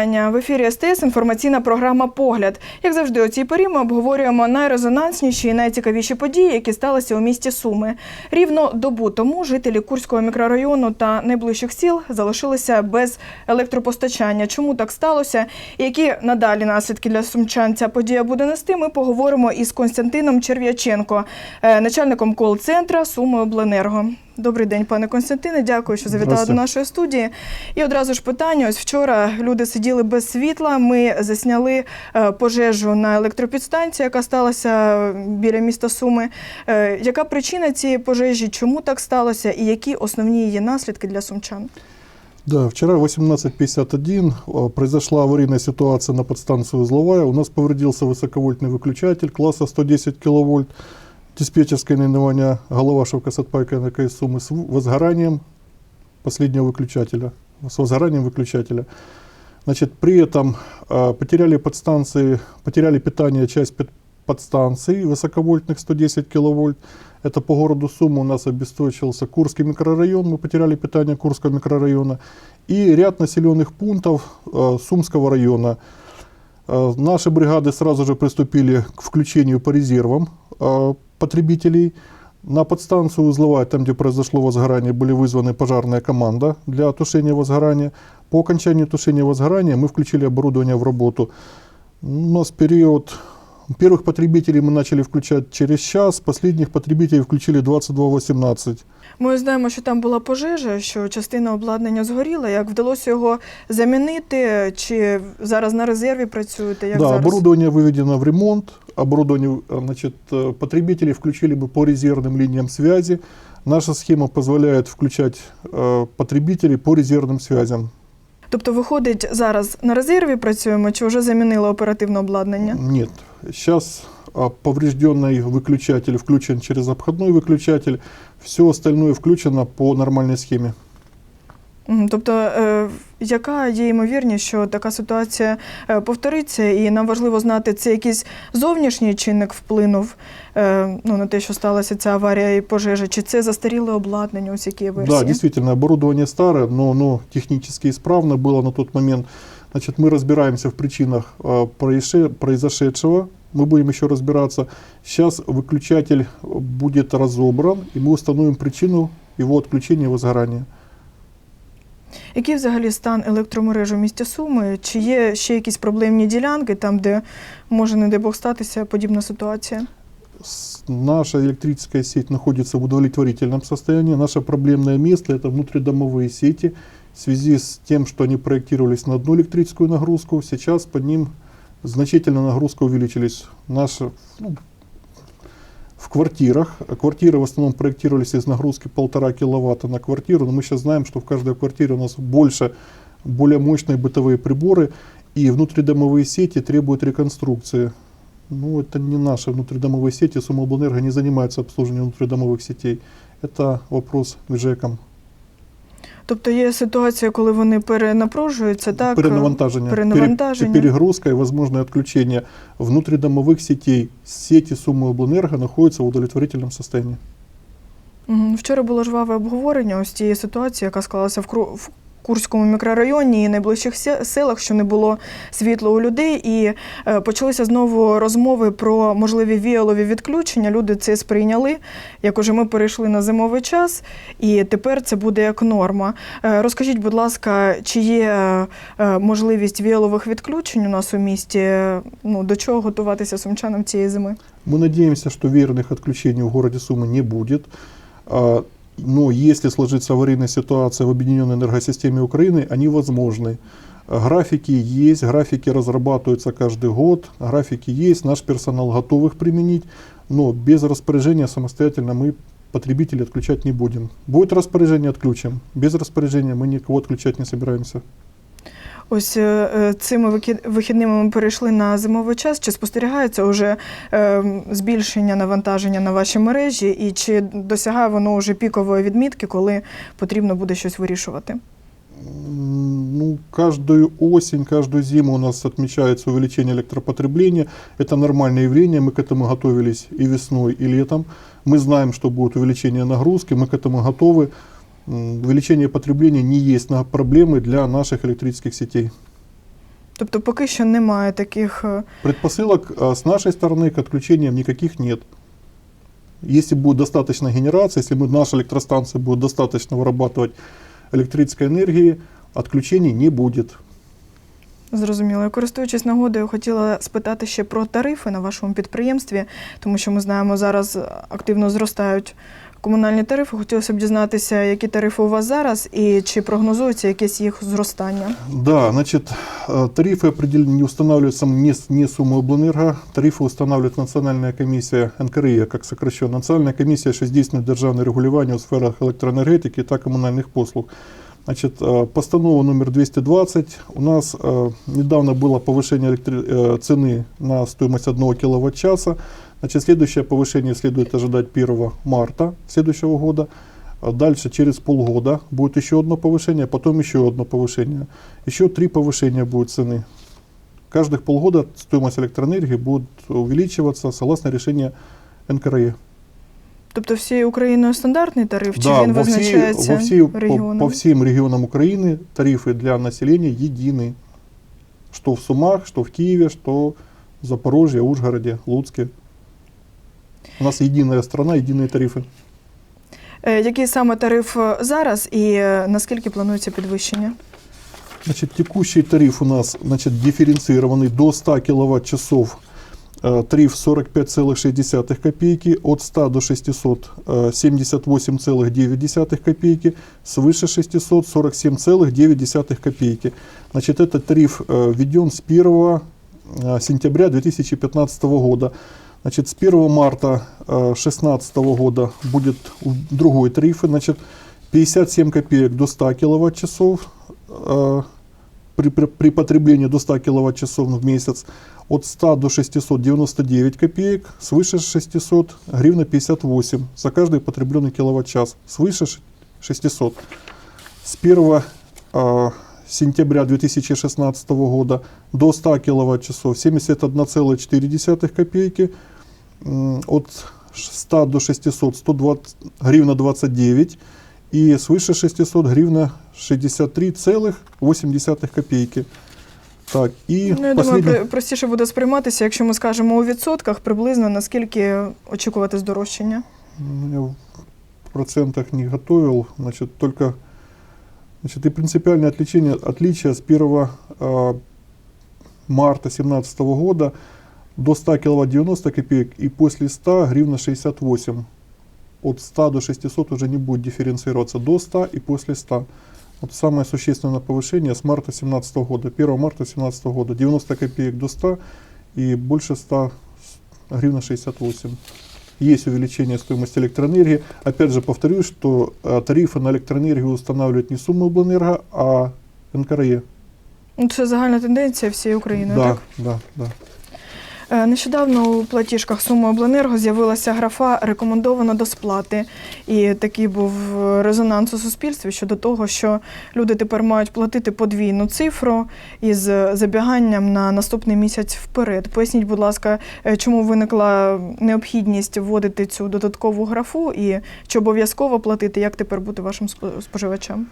Вітання в ефірі СТС. Інформаційна програма Погляд. Як завжди, у цій порі ми обговорюємо найрезонансніші і найцікавіші події, які сталися у місті Суми. Рівно добу тому жителі Курського мікрорайону та найближчих сіл залишилися без електропостачання. Чому так сталося? Які надалі наслідки для сумчан ця подія буде нести? Ми поговоримо із Константином Черв'яченко, е, начальником кол-центра Суми Обленерго. Добрий день, пане Константине. Дякую, що завітали до Здравствуйте. нашої студії. І одразу ж питання. Ось вчора люди сиділи без світла. Ми засняли е, пожежу на електропідстанції, яка сталася біля міста Суми. Е, Яка причина цієї пожежі? Чому так сталося? І які основні її наслідки для сумчан? Да, вчера в 18.51 э, произошла аварийная ситуация на подстанции «Узловая». У нас повредился высоковольтный выключатель класса 110 киловольт. Диспетчерское наименование Головашевка Сатпайка на КСУМ с возгоранием последнего выключателя. С возгоранием выключателя. Значит, при этом э, потеряли подстанции, потеряли питание часть подстанций высоковольтных 110 киловольт. Это по городу Сумы у нас обесточился Курский микрорайон, мы потеряли питание Курского микрорайона. И ряд населенных пунктов э, Сумского района. Э, наши бригады сразу же приступили к включению по резервам э, потребителей. На подстанцию узловая, там где произошло возгорание, были вызваны пожарная команда для тушения возгорания. По окончании тушения возгорания мы включили оборудование в работу. У нас период Первых потребителей мы начали включать через час, последних потребителей включили 22.18. Ми знаємо, що там була пожежа, що частина обладнання згоріла. Як вдалося його замінити? Чи зараз на резерві працюєте? Як да, зараз? оборудование выведено в ремонт. Оборудование, э, значит, э, потребители включили бы по резервным линиям связи. Наша схема позволяет включать э, потребителей по резервным связям. Тобто, виходить, зараз на резерві працюємо, чи вже замінили оперативне обладнання? Нет. Сейчас поврежденный выключатель включен через обходной выключатель. Все остальное включено по нормальной схеме. Мгм. Тобто, е, яка є ймовірність, що така ситуація е, повториться, і нам важливо знати, це якийсь зовнішній чинник вплинув е, ну, на те, що сталася ця аварія і пожежа, чи це застаріле обладнання, ось які є версії? Да, действительно, оборудование старое, но оно технически исправно было на тот момент. Значит, мы разбираемся в причинах э, происше- произошедшего. Мы будем еще разбираться. Сейчас выключатель будет разобран, и мы установим причину его отключения и возгорания. Який взагалі стан електромереж у місті Суми? Чи є ще якісь проблемні ділянки, там, де може, не дай Бог, статися подібна ситуація? С- Наша электрическая сеть находится в удовлетворительном состоянии. Наше проблемное место – это внутридомовые сети. В связи с тем, что они проектировались на одну электрическую нагрузку, сейчас под ним значительно нагрузка увеличились. Наши, ну, в квартирах, а квартиры в основном проектировались из нагрузки полтора киловатта на квартиру, но мы сейчас знаем, что в каждой квартире у нас больше, более мощные бытовые приборы, и внутридомовые сети требуют реконструкции. Ну, это не наши внутридомовые сети, Сумоблэнерго не занимается обслуживанием внутридомовых сетей. Это вопрос к ЖЭКам. Тобто є ситуація, коли вони перенапружуються, так? Перенавантаження. перенавантаження. Пере- перегрузка и возможное отключение внутридомовых сетей. Сети Сумоблэнерго находятся в удовлетворительном состоянии. Вчора було жваве обговорення ось цієї ситуації, яка склалася в Курському мікрорайоні і найближчих се- селах, що не було світла у людей, і е, почалися знову розмови про можливі віялові відключення. Люди це сприйняли. Як уже ми перейшли на зимовий час, і тепер це буде як норма. Е, розкажіть, будь ласка, чи є е, е, можливість віялових відключень у нас у місті? Е, Ну до чого готуватися сумчанам цієї зими? Мы надеемся, что верных отключений в городе Сумы не будет. А, Но если сложится аварийная ситуация в объединенной энергосистеме Украины, они возможны. А, Графики есть, графики разрабатываются каждый год, графики есть, наш персонал готов их применить, но без распоряжения самостоятельно мы потребителей отключать не будем. Будет распоряжение, отключим. Без распоряжения мы никого отключать не собираемся. Ось е, е, цими вики- вихідними ми перейшли на зимовий час. Чи спостерігається вже е, збільшення навантаження на ваші мережі, і чи досягає воно вже пікової відмітки, коли потрібно буде щось вирішувати? М, Ну, каждую осень, каждую зиму у нас отмечается увеличение электропотребления. Это нормальное явление, мы к этому готовились и весной, и летом. Мы знаем, что будет увеличение нагрузки, мы к этому готовы. М, Увеличение потребления не есть на- проблемой для наших электрических сетей. Тобто поки що немає таких. е, Предпосылок а, с нашей стороны к отключениям никаких нет. Если будет достаточно генерации, если мы, наша электростанция будет достаточно вырабатывать электрической энергии, отключений не будет. Зрозуміло. Користуючись нагодою, хотіла спитати ще про тарифи на вашому підприємстві, тому що ми знаємо, зараз активно зростають комунальні тарифи. Хотілося б дізнатися, які тарифи у вас зараз і чи прогнозується якесь їх зростання. Да, значит, э, тарифы определены, не устанавливаются не, с- не Сумиблэнерго, тарифы устанавливает Национальная комиссия НКРИ, как сокращенно. Национальная комиссия, що здійснює державне регулювання у сферах електроенергетики та комунальних послуг. Значит, э, постанова номер 220. У нас э, недавно было повышение электри- э, цены на стоимость 1 киловатт-часа. Значит, следующее повышение следует ожидать 1 марта следующего года. А Дальше через полгода будет еще одно повышение, потом еще одно повышение. Еще три повышения будет цены. Каждых полгода стоимость электроэнергии будет увеличиваться согласно решению НКРЕ. Тобто всією Україною стандартний тариф, чи Да, він во, всей, визначається во всей- по, регіоном? по всем регионам Украины тарифы для населения едины. Что в Сумах, что в Киеве, что в Запорожье, Ужгороде, Луцке. У нас единая страна, единые тарифы. Е, Який саме тариф е, зараз і е, наскільки планується підвищення? Значит, текущий тариф у нас значит, дифференцированный до 100 киловатт-часов. Э, Тариф 45,6 копейки, от 100 до 600 э, 78,9 копейки, свыше 600 47,9 копейки. Значит, этот тариф э, введен с 1 э, сентября 2015 года. Значит, с 1 марта 2016 года будет у- другой тариф. Значит, 57 копеек до 100 киловатт-часов э, при, при, при потреблении до 100 киловатт-часов в месяц. От 100 до 699 копеек, свыше 600 гривна 58 за каждый потребленный киловатт-час, свыше ш- 600. С 1 э, сентября 2016 года до 100 киловатт-часов 71,4 копейки, от 100 до 600 120 гривна 29 и свыше 600 гривна 63,8 копейки. Так, и Ну, я думаю, простіше буде сприйматися, якщо ми скажемо у відсотках, приблизно наскільки очікувати здорожчання. Ну, Я в процентах не готовил, значит, только значит, и принципиальное отличие, отличие с 1 а, марта 2017 года до 100 киловатт 90 копеек и после 100 гривна 68. От 100 до 600 уже не будет дифференцироваться до 100 и после 100. Вот самое существенное повышение с марта 2017 года. 1 марта 2017 года 90 копеек до 100 и больше 100 гривна 68 есть увеличение стоимости электроэнергии. Опять же повторюсь, что э, тарифы на электроэнергию устанавливает не Сумиблэнерго, а НКРЕ. Ну, Це загальна тенденція всієї України, да, так? да, да. Е, Нещодавно у платіжках Суми Обленерго з'явилася графа рекомендовано до сплати. І такий був резонанс у суспільстві щодо того, що люди тепер мають платити подвійну цифру із забіганням на наступний місяць вперед. Поясніть, будь ласка, е, чому виникла необхідність вводити цю додаткову графу і чи обов'язково платити, як тепер бути вашим спо- споживачем?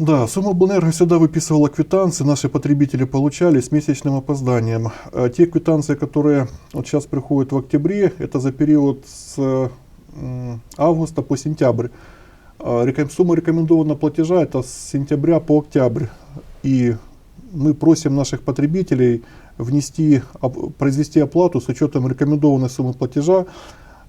Да, Сумиблэнерго всегда выписывала квитанции, наши потребители получали с месячным опозданием. А Те квитанции, которые вот сейчас приходят в октябре, это за период с августа по сентябрь. А Сумма рекомендованного платежа это с сентября по октябрь. И мы просим наших потребителей внести, произвести оплату с учетом рекомендованной суммы платежа.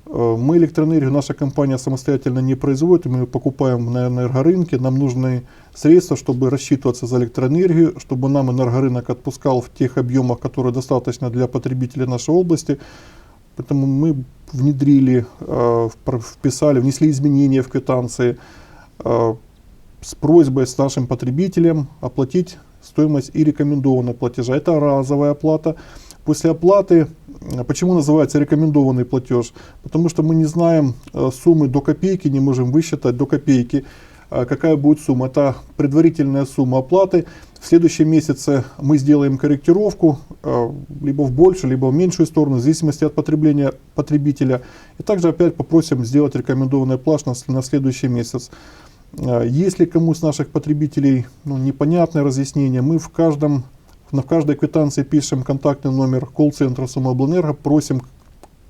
Э, Мы электроэнергию, наша компания самостоятельно не производит, мы ее покупаем на энергорынке. Нам нужны средства, чтобы рассчитываться за электроэнергию, чтобы нам энергорынок отпускал в тех объемах, которые достаточно для потребителей нашей области. Поэтому мы внедрили, э, впро- вписали, внесли изменения в квитанции э, с просьбой с нашим потребителям оплатить стоимость и рекомендованного платежа. Это разовая оплата. После оплаты, э, почему называется рекомендованный платеж? Потому что мы не знаем э, суммы до копейки, не можем высчитать до копейки, э, какая будет сумма. Это предварительная сумма оплаты. В следующем месяце мы сделаем корректировку либо в большую, либо в меньшую сторону, в зависимости от потребления потребителя. И также опять попросим сделать рекомендованный с- на следующий месяц. Э, Если кому из наших потребителей ну, непонятное разъяснение, мы в каждом на каждой квитанции пишем контактный номер колл-центра Сумоблэнерго, просим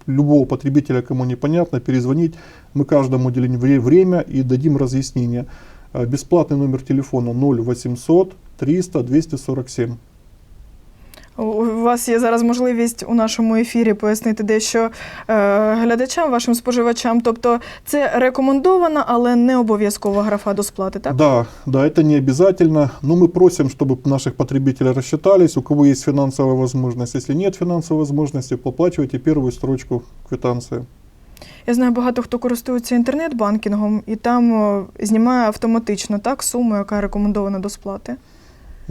любого потребителя, кому непонятно, перезвонить. Мы каждому уделим вре- время и дадим разъяснение. Э, Бесплатный номер телефона 0800 300 247. У- У вас є зараз можливість у нашому ефірі пояснити дещо е, глядачам, вашим споживачам. Тобто це рекомендована, але не обов'язкова графа до сплати, так? Да, да, это не обязательно, но мы просим, чтобы наших потребителей рассчитались, у кого есть финансовая возможность. Если нет финансовой возможности, поплачивайте первую строчку квитанции. Я знаю, багато хто користується інтернет-банкінгом і там о, знімає автоматично так суму, яка рекомендована до сплати.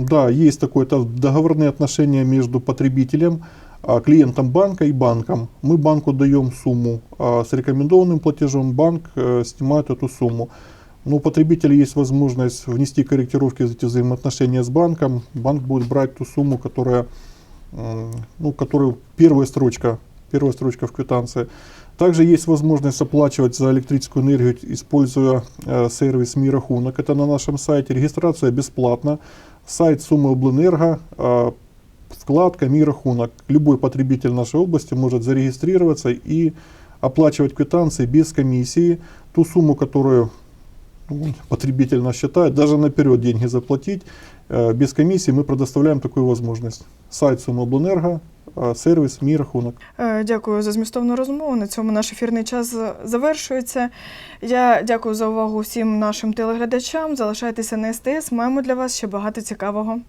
Да, есть такое, это договорные отношения между потребителем, а, клиентом банка и банком. Мы банку даем сумму, а с рекомендованным платежом банк э, снимает эту сумму. Но у потребителя есть возможность внести корректировки в эти взаимоотношения с банком. Банк будет брать ту сумму, которая, ну, которую первая строчка, первая строчка в квитанции. Также есть возможность оплачивать за электрическую энергию, используя э, сервис «Мой рахунок». Это на нашем сайте. Регистрация бесплатна. Сайт Суммы Облэнерго, э, вкладка «Мой рахунок». Любой потребитель нашей области может зарегистрироваться и оплачивать квитанции без комиссии. Ту сумму, которую ну, потребитель нас считает, даже наперед деньги заплатить. э, Без комиссии мы предоставляем такую возможность. Сайт Суммы Облэнерго, э, мій рахунок». Е, Дякую за змістовну розмову. На цьому наш ефірний час завершується. Я дякую за увагу всім нашим телеглядачам. Залишайтеся на СТС. Маємо для вас ще багато цікавого.